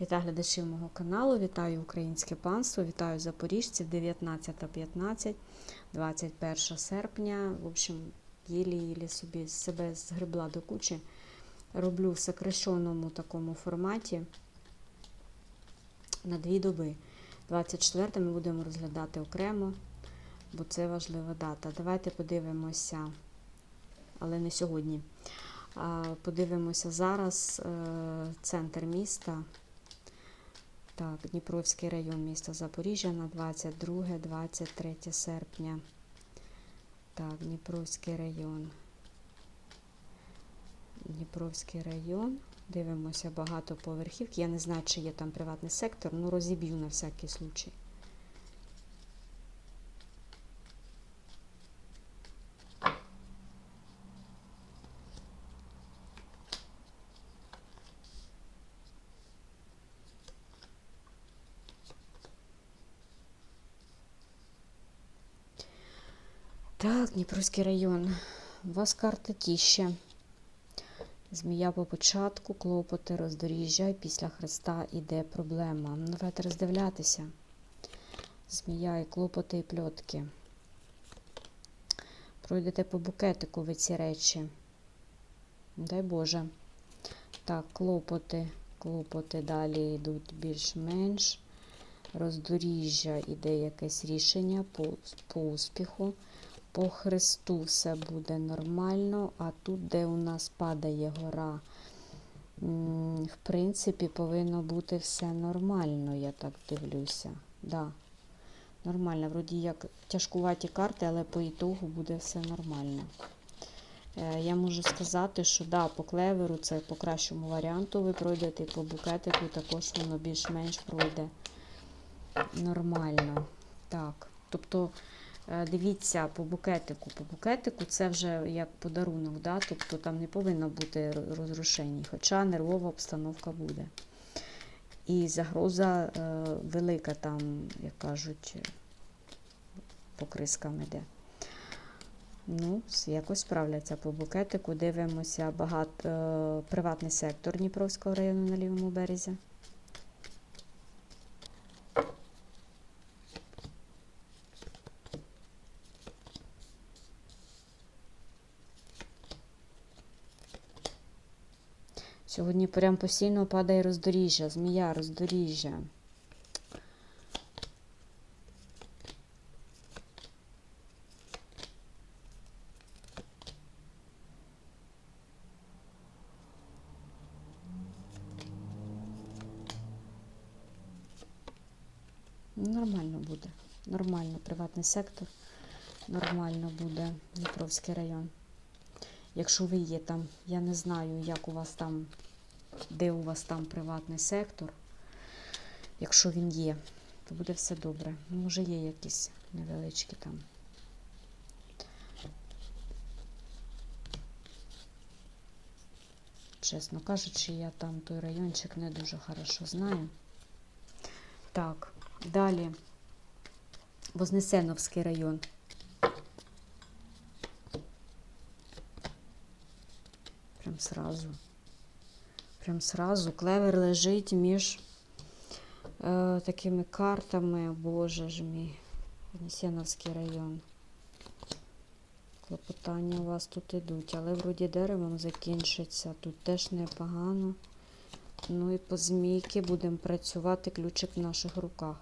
Вітаю глядачів мого каналу, вітаю українське панство, вітаю запоріжців 19.15, 21 серпня. В общем, єлі-єлі собі себе згребла до кучі. Роблю в сокращеному такому форматі на дві доби. 24 ми будемо розглядати окремо, бо це важлива дата. Давайте подивимося, але не сьогодні. Подивимося зараз е, центр міста. Так, Дніпровський район міста Запоріжжя на 22-23 серпня. Так, Дніпровський район. Дніпровський район. Дивимося багато поверхівки. Я не знаю, чи є там приватний сектор, ну розіб'ю на всякий случай. Так, Дніпровський район. У вас карта тіще. Змія по початку, клопоти, роздоріжжя, і після Христа іде проблема. Ну, Давайте роздивлятися. Змія і клопоти і пльотки. Пройдете по букетику ви ці речі. Дай Боже. Так, клопоти, клопоти далі йдуть більш-менш. Роздоріжжя іде якесь рішення по, по успіху. По Христу все буде нормально, а тут, де у нас падає гора, в принципі, повинно бути все нормально, я так дивлюся. Да. Нормально, вроді як тяжкуваті карти, але по ітогу буде все нормально. Е, Я можу сказати, що да, по клеверу це по кращому варіанту ви пройдете, і по букетику також воно більш-менш пройде нормально. Так, тобто. Е, Дивіться по букетику. По букетику це вже як подарунок, да? тобто там не повинно бути розрушень, хоча нервова обстановка буде. І загроза е, велика там, як кажуть, е, по крискам іде. Ну, якось справляться по букетику. Дивимося багато е, приватний сектор Дніпровського району на лівому березі. Сьогодні прям постійно падає роздоріжжя, змія, роздоріжжя. Нормально буде. Нормально, приватний сектор. Нормально буде Дніпровський район. Якщо ви є там, я не знаю, як у вас там, де у вас там приватний сектор. Якщо він є, то буде все добре. Ну, може, є якісь невеличкі там. Чесно кажучи, я там той райончик не дуже хорошо знаю. Так, далі. Вознесеновський район. Прям сразу. Прям сразу. Клевер лежить між е, такими картами. Боже ж мій. Вознесеновський район. Клопотання у вас тут ідуть, але вроді деревом закінчиться. Тут теж непогано. Ну і по змійки будемо працювати ключик в наших руках.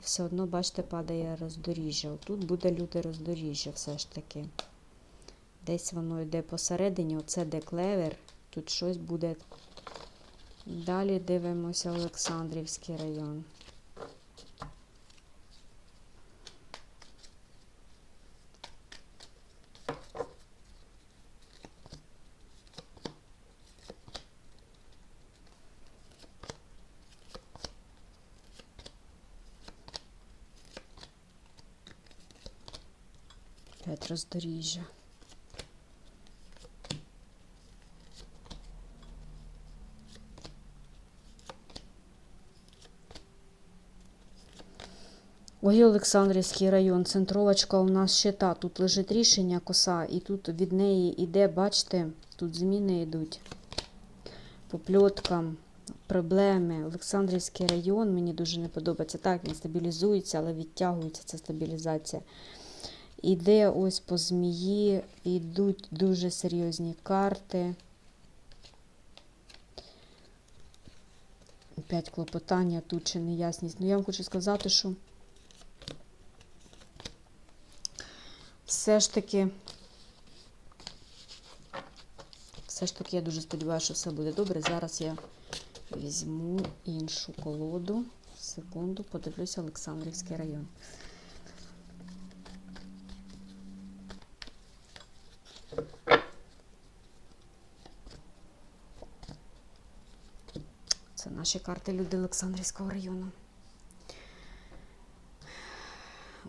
І все одно, бачите, падає роздоріжжя. Тут буде люте роздоріжжя все ж таки. Десь воно йде посередині, оце де клевер, тут щось буде. Далі дивимося Олександрівський район. Опять Ой, Олександрівський район, центровочка у нас ще та. Тут лежить рішення коса, і тут від неї іде, бачите, тут зміни йдуть по пльоткам. проблеми. Олександрівський район мені дуже не подобається. Так, він стабілізується, але відтягується ця стабілізація. Іде ось по змії, йдуть дуже серйозні карти. Опять клопотання тут чи неясність. Ну, я вам хочу сказати, що все ж таки, все ж таки, я дуже сподіваюся, що все буде добре. Зараз я візьму іншу колоду. Секунду, подивлюся Олександрівський район. Це наші карти люди Олександрівського району.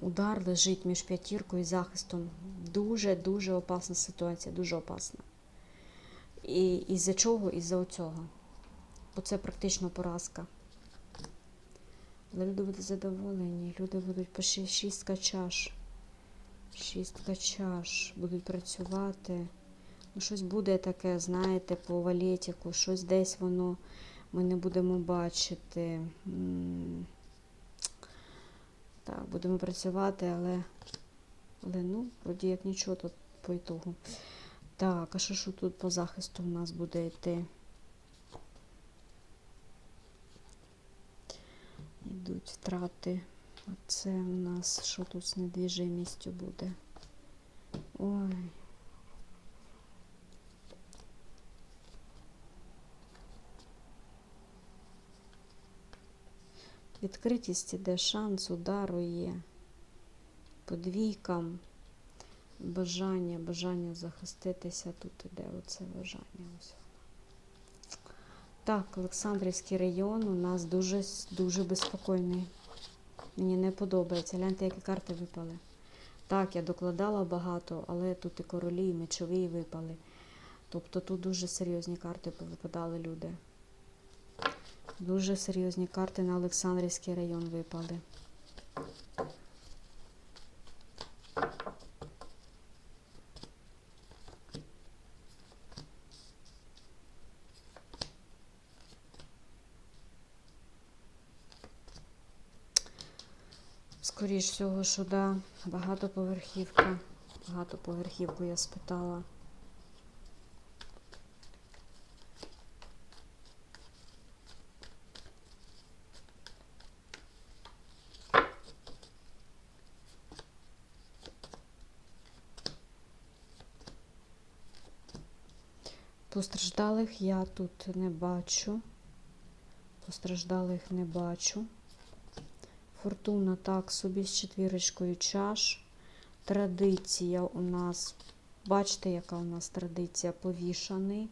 Удар лежить між п'ятіркою і захистом. Дуже-дуже опасна ситуація, дуже опасна. І із-за чого? Із-за оцього. Бо це практично поразка. Але люди будуть задоволені, люди будуть по ші- шістка чаш. Шістка чаш. Будуть працювати. Ну, щось буде таке, знаєте, по валетіку, щось десь воно ми не будемо бачити. Так, будемо працювати, але, але ну, вроді як нічого тут по ітогу. Так, а що ж тут по захисту в нас буде йти? Йдуть втрати. А це у нас що тут з недвіжимістю буде? Ой. Відкритість іде, шанс, удару є. Подвійкам. Бажання, бажання захиститися. Тут іде оце бажання. Ось. Так, Олександрівський район у нас дуже, дуже безпокійний. Мені не подобається. Гляньте, які карти випали. Так, я докладала багато, але тут і королі, і мечові випали. Тобто тут дуже серйозні карти повипадали люди. Дуже серйозні карти на Олександрівський район випали. Скоріш всього, що да, багатоповерхівка. Багатоповерхівку я спитала. Постраждалих я тут не бачу. Постраждалих не бачу. Фортуна так собі з четвірочкою чаш. Традиція у нас, бачите, яка у нас традиція повішаний.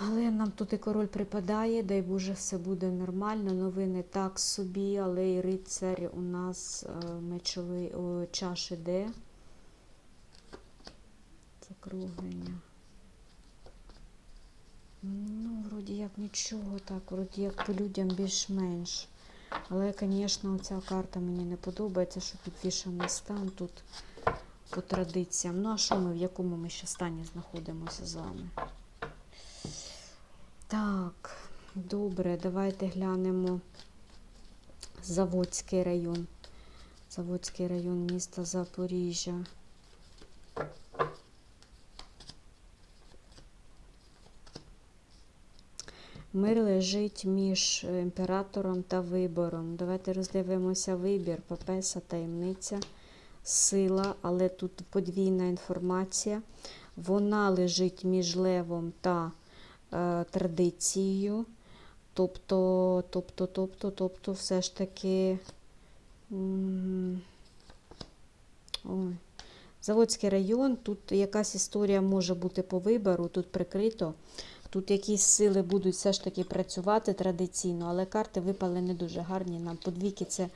Але нам тут і король припадає, дай Боже, все буде нормально. Новини так собі, але і рицарь у нас е, мечовий чаш іде. Закруглення. Ну, вроді як нічого, так, вроді як по людям більш-менш. Але, звісно, ця карта мені не подобається, що підвішаний стан тут по традиціям. Ну, а що ми, в якому ми ще стані знаходимося з вами? Так, добре, давайте глянемо Заводський район. Заводський район міста Запоріжжя. Мир лежить між імператором та вибором. Давайте роздивимося вибір, папеса, таємниця, сила, але тут подвійна інформація. Вона лежить між левом та е, традицією. Тобто, тобто, тобто, тобто, все ж таки. Ой. Заводський район, тут якась історія може бути по вибору, тут прикрито. Тут якісь сили будуть все ж таки працювати традиційно, але карти випали не дуже гарні. Нам подвійки це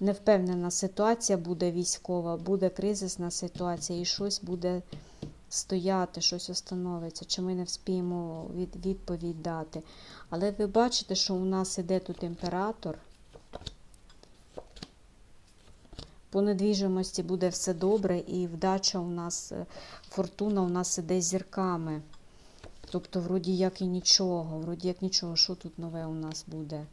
невпевнена ситуація буде військова, буде кризисна ситуація і щось буде стояти, щось остановиться, чи ми не вспіємо від, відповідь дати. Але ви бачите, що у нас іде тут імператор. По недвіжимості буде все добре, і вдача у нас, е, фортуна у нас іде зірками. Тобто, вроді як і нічого, вроді як нічого, що тут нове у нас буде?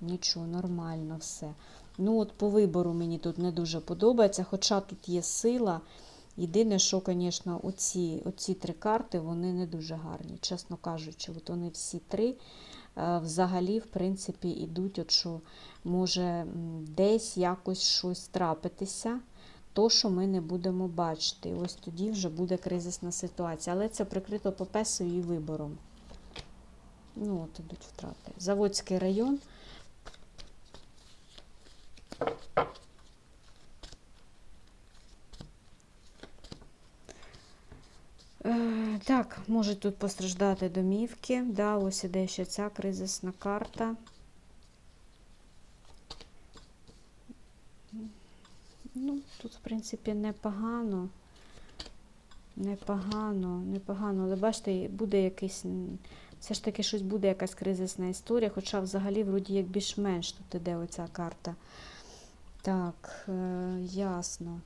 Нічого, нормально все. Ну, от по вибору мені тут не дуже подобається, хоча тут є сила. Єдине, що, звісно, оці, оці три карти вони не дуже гарні, чесно кажучи. От вони всі три е, взагалі, в принципі, ідуть, от що може десь якось щось трапитися, то, що ми не будемо бачити. Ось тоді вже буде кризисна ситуація. Але це прикрито попесою і вибором. Ну, от ідуть втрати. Заводський район. Е, Так, можуть тут постраждати домівки. Да, ось іде ще ця кризисна карта. Ну, тут, в принципі, непогано. Непогано, непогано. Але бачите, буде якийсь. Все ж таки щось буде якась кризисна історія, хоча взагалі, вроді, як більш-менш тут іде оця карта. Так, е, ясно.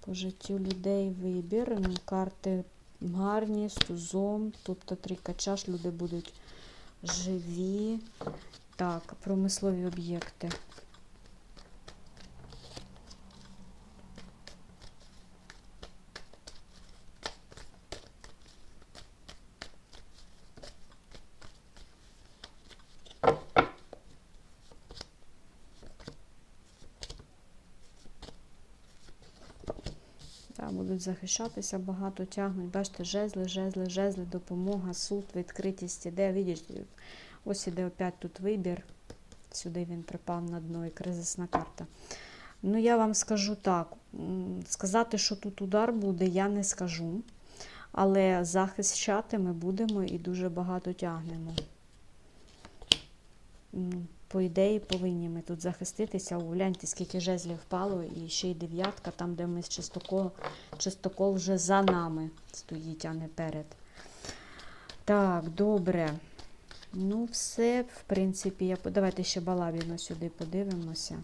По життю людей вибір. Ну, Карти гарні, з тобто три качаш, люди будуть живі. Так, промислові об'єкти. Будуть захищатися, багато тягнуть. Бачите, жезли, жезли, жезли, допомога, суд, відкритість іде. Видіть, ось іде опять тут вибір. Сюди він припав на дно і кризисна карта. Ну, я вам скажу так: сказати, що тут удар буде, я не скажу. Але захищати ми будемо і дуже багато тягнемо. По ідеї, повинні ми тут захиститися. Угляньте, скільки жезлів впало, і ще й дев'ятка, там, де ми з чистокол, чистокол вже за нами стоїть, а не перед. Так, добре. Ну, все, в принципі, я... давайте ще балабіно сюди подивимося.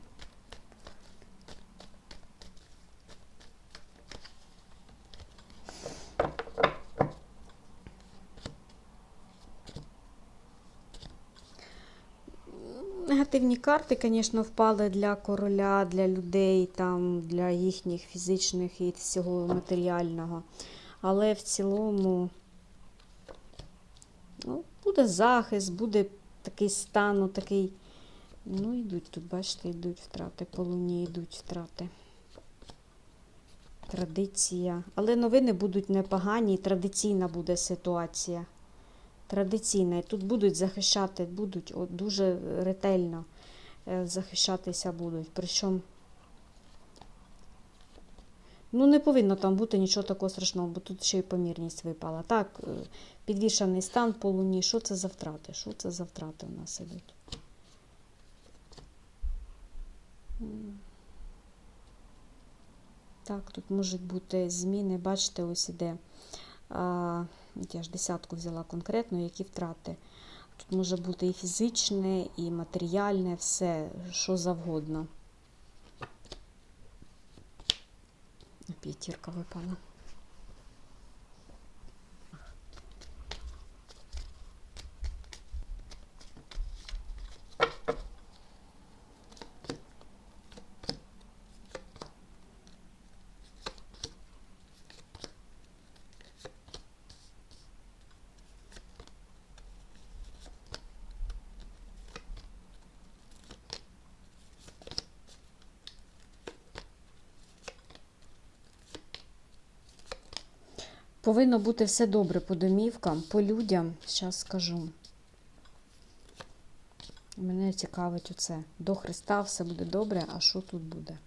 Карти, звісно, впали для короля, для людей, там, для їхніх фізичних і всього матеріального. Але в цілому ну, буде захист, буде такий стан, ну, такий. Ну, йдуть тут, бачите, йдуть втрати, по луні йдуть втрати. Традиція. Але новини будуть непогані, традиційна буде ситуація. Традиційна. І тут будуть захищати, будуть от, дуже ретельно захищатися будуть. Причому, ну, не повинно там бути нічого такого страшного, бо тут ще й помірність випала. Так, е, підвішаний стан по луні. Що це за втрати? Що це за втрати у нас ідуть? Так, тут можуть бути зміни, бачите, ось іде. А, я ж десятку взяла конкретно, які втрати. Тут може бути і фізичне, і матеріальне, все, що завгодно. П'ятірка випала. Повинно бути все добре по домівкам, по людям. Зараз скажу. Мене цікавить оце. До Христа все буде добре, а що тут буде?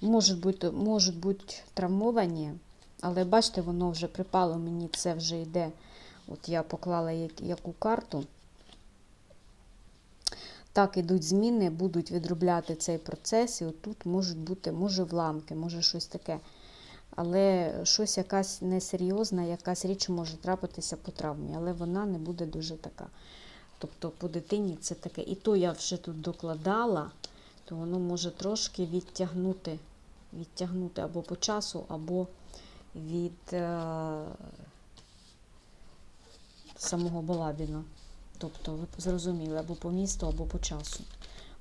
Можуть бути, можуть бути травмовані, але бачите, воно вже припало мені, це вже йде. От я поклала як- яку карту. Так, ідуть зміни, будуть відробляти цей процес, і отут можуть бути, може, вламки, може щось таке. Але щось якась несерйозна, якась річ може трапитися по травмі, але вона не буде дуже така. Тобто по дитині це таке. І то я вже тут докладала, то воно може трошки відтягнути, відтягнути або по часу, або від е, самого Балабіна. Тобто, ви зрозуміли, або по місту, або по часу.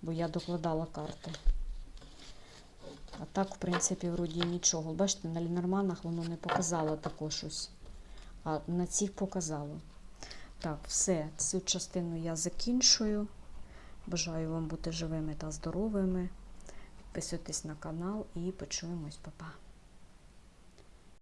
Бо я докладала карти. А так, в принципі, вроді нічого. Бачите, на Лінорманах воно не показало також щось. А на цих показало. Так, все, цю частину я закінчую. Бажаю вам бути живими та здоровими. Підписуйтесь на канал і почуємось, Па-па.